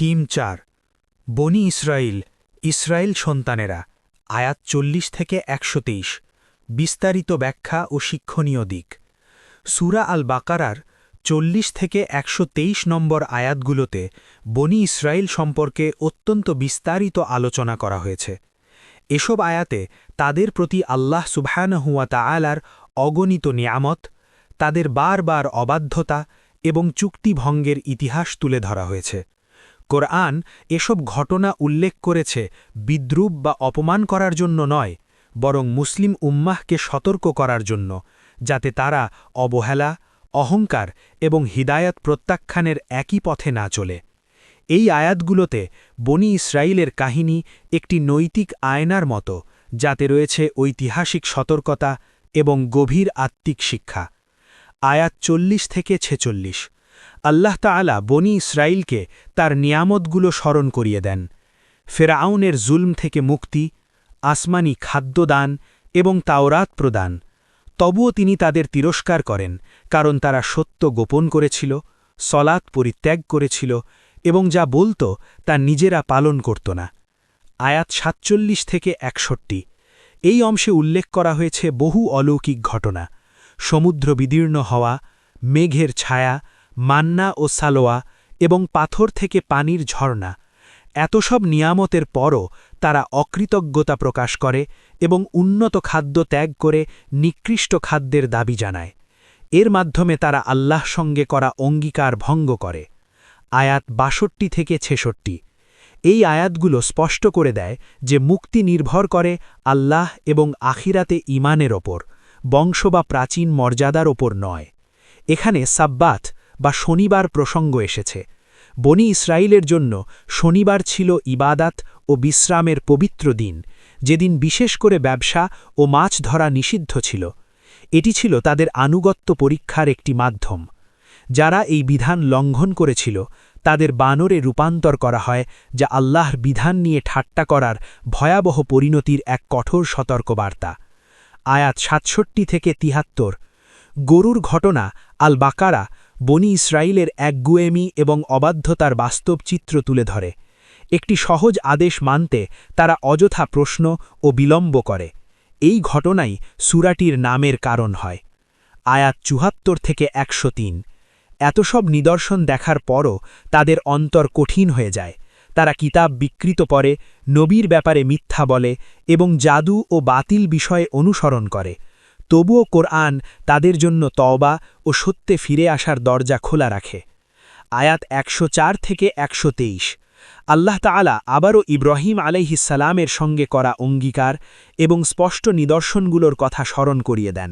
Theme চার, বনি Israil Israel সন্তানেরা, আয়াত চল্লিশ থেকে একশো তেইশ, বিস্তারিত ব্যাখ্যা ও শিক্ষণীয় দিক। সুরা আল বাকারার চল্লিশ থেকে একশো তেইশ নম্বর আয়াতগুলোতে বনি ইসরায়েল সম্পর্কে অত্যন্ত বিস্তারিত আলোচনা করা হয়েছে। এসব আয়াতে তাদের প্রতি আল্লাহ সুবহানহুয়া তাআলার অগণিত নিয়ামত, তাদের বারবার অবাধ্যতা এবং চুক্তিভঙ্গের ইতিহাস তুলে ধরা হয়েছে। কোরআন এসব ঘটনা উল্লেখ করেছে বিদ্রুপ বা অপমান করার জন্য নয়, বরং মুসলিম উম্মাহকে সতর্ক করার জন্য, যাতে তারা অবহেলা, অহংকার এবং হিদায়ত প্রত্যাখ্যানের একই পথে না চলে। এই আয়াতগুলোতে বনি ইসরায়েলের কাহিনী একটি নৈতিক আয়নার মতো, যাতে রয়েছে ঐতিহাসিক সতর্কতা এবং গভীর আত্মিক শিক্ষা। আয়াত চল্লিশ থেকে ছেচল্লিশ। আল্লাহ তালা বনি ইসরায়েলকে তার নিয়ামতগুলো স্মরণ করিয়ে দেন। ফেরাউনের জুলম থেকে মুক্তি, আসমানি খাদ্যদান এবং তাওরাত প্রদান। তবুও তিনি তাদের তিরস্কার করেন, কারণ তারা সত্য গোপন করেছিল, সলাৎ পরিত্যাগ করেছিল এবং যা বলত তা নিজেরা পালন করত না। আয়াত সাতচল্লিশ থেকে একষট্টি। এই অংশে উল্লেখ করা হয়েছে বহু অলৌকিক ঘটনা। সমুদ্র বিদীর্ণ হওয়া, মেঘের ছায়া মান্না ও সালোয়া এবং পাথর থেকে পানির ঝর্ণা, এত সব নিয়ামতের পরও তারা অকৃতজ্ঞতা প্রকাশ করে এবং উন্নত খাদ্য ত্যাগ করে নিকৃষ্ট খাদ্যের দাবি জানায়। এর মাধ্যমে তারা আল্লাহ সঙ্গে করা অঙ্গীকার ভঙ্গ করে। আয়াত বাষট্টি থেকে ছেষট্টি। এই আয়াতগুলো স্পষ্ট করে দেয় যে মুক্তি নির্ভর করে আল্লাহ এবং আখিরাতে ইমানের ওপর, বংশ বা প্রাচীন মর্যাদার ওপর নয়। এখানে সাব্বাত বা শনিবার প্রসঙ্গ এসেছে। বনি ইসরায়েলের জন্য শনিবার ছিল ইবাদাত ও বিশ্রামের পবিত্র দিন, যেদিন বিশেষ করে ব্যবসা ও মাছ ধরা নিষিদ্ধ ছিল। এটি ছিল তাদের আনুগত্য পরীক্ষার একটি মাধ্যম। যারা এই বিধান লঙ্ঘন করেছিল, তাদের বানরে রূপান্তর করা হয়, যা আল্লাহর বিধান নিয়ে ঠাট্টা করার ভয়াবহ পরিণতির এক কঠোর সতর্কবার্তা। আয়াত সাতষট্টি থেকে তিহাত্তর। গরুর ঘটনা আল বাকারা বনি ইসরায়েলের একগুয়েমি এবং অবাধ্যতার বাস্তব চিত্র তুলে ধরে। একটি সহজ আদেশ মানতে তারা অযথা প্রশ্ন ও বিলম্ব করে। এই ঘটনাই সুরাটির নামের কারণ হয়। আয়াত চুহাত্তর থেকে একশো তিন। এত সব নিদর্শন দেখার পরও তাদের অন্তর কঠিন হয়ে যায়। তারা কিতাব বিকৃত পরে নবীর ব্যাপারে মিথ্যা বলে এবং জাদু ও বাতিল বিষয়ে অনুসরণ করে। তবুও কোরআন তাদের জন্য তওবা ও সত্যে ফিরে আসার দরজা খোলা রাখে। আয়াত একশো চার থেকে একশো তেইশ। আল্লাহ তালা আবারও ইব্রাহিম আলাইহিসালামের সঙ্গে করা অঙ্গীকার এবং স্পষ্ট নিদর্শনগুলোর কথা স্মরণ করিয়ে দেন।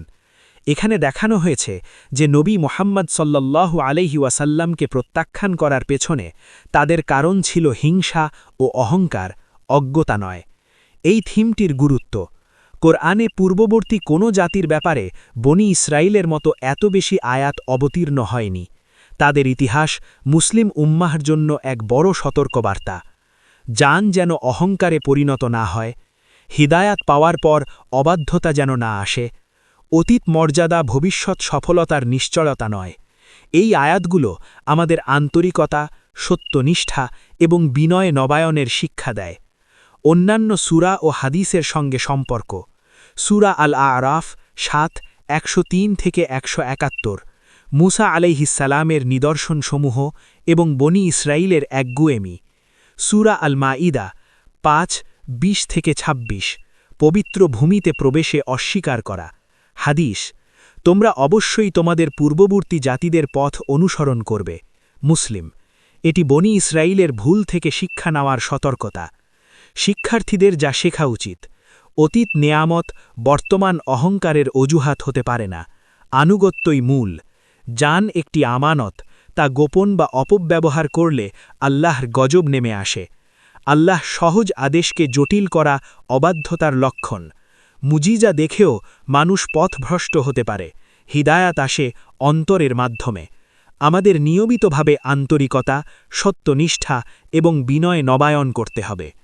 এখানে দেখানো হয়েছে যে নবী মোহাম্মদ সল্লাল্লাহু আলহি ওয়াসাল্লামকে প্রত্যাখ্যান করার পেছনে তাদের কারণ ছিল হিংসা ও অহংকার, অজ্ঞতা নয়। এই থিমটির গুরুত্ব কোরআনে পূর্ববর্তী কোনো জাতির ব্যাপারে বনি ইসরায়েলের মতো এত বেশি আয়াত অবতীর্ণ হয়নি। তাদের ইতিহাস মুসলিম উম্মাহর জন্য এক বড় সতর্কবার্তা। যান যেন অহংকারে পরিণত না হয়, হিদায়াত পাওয়ার পর অবাধ্যতা যেন না আসে, অতীত মর্যাদা ভবিষ্যৎ সফলতার নিশ্চয়তা নয়। এই আয়াতগুলো আমাদের আন্তরিকতা, সত্যনিষ্ঠা এবং বিনয় নবায়নের শিক্ষা দেয়। অন্যান্য সুরা ও হাদিসের সঙ্গে সম্পর্ক। সুরা আল আরাফ সাত, একশো থেকে একশো একাত্তর। মুসা আলাইহিসালামের নিদর্শনসমূহ এবং বনি ইসরায়েলের একগুয়েমি সুরা আল মাঈদা পাঁচ, বিশ থেকে ২৬ পবিত্র ভূমিতে প্রবেশে অস্বীকার করা। হাদিস, তোমরা অবশ্যই তোমাদের পূর্ববর্তী জাতিদের পথ অনুসরণ করবে। মুসলিম, এটি বনি ইসরায়েলের ভুল থেকে শিক্ষা নেওয়ার সতর্কতা। শিক্ষার্থীদের যা শেখা উচিত। অতীত নেয়ামত, বর্তমান অহংকারের অজুহাত হতে পারে না। আনুগত্যই মূল। যান একটি আমানত, তা গোপন বা অপব্যবহার করলে আল্লাহর গজব নেমে আসে। আল্লাহ সহজ আদেশকে জটিল করা অবাধ্যতার লক্ষণ। মুজিজা দেখেও মানুষ পথভ্রষ্ট হতে পারে। হিদায়াত আসে অন্তরের মাধ্যমে। আমাদের নিয়মিতভাবে আন্তরিকতা, সত্যনিষ্ঠা এবং বিনয় নবায়ন করতে হবে।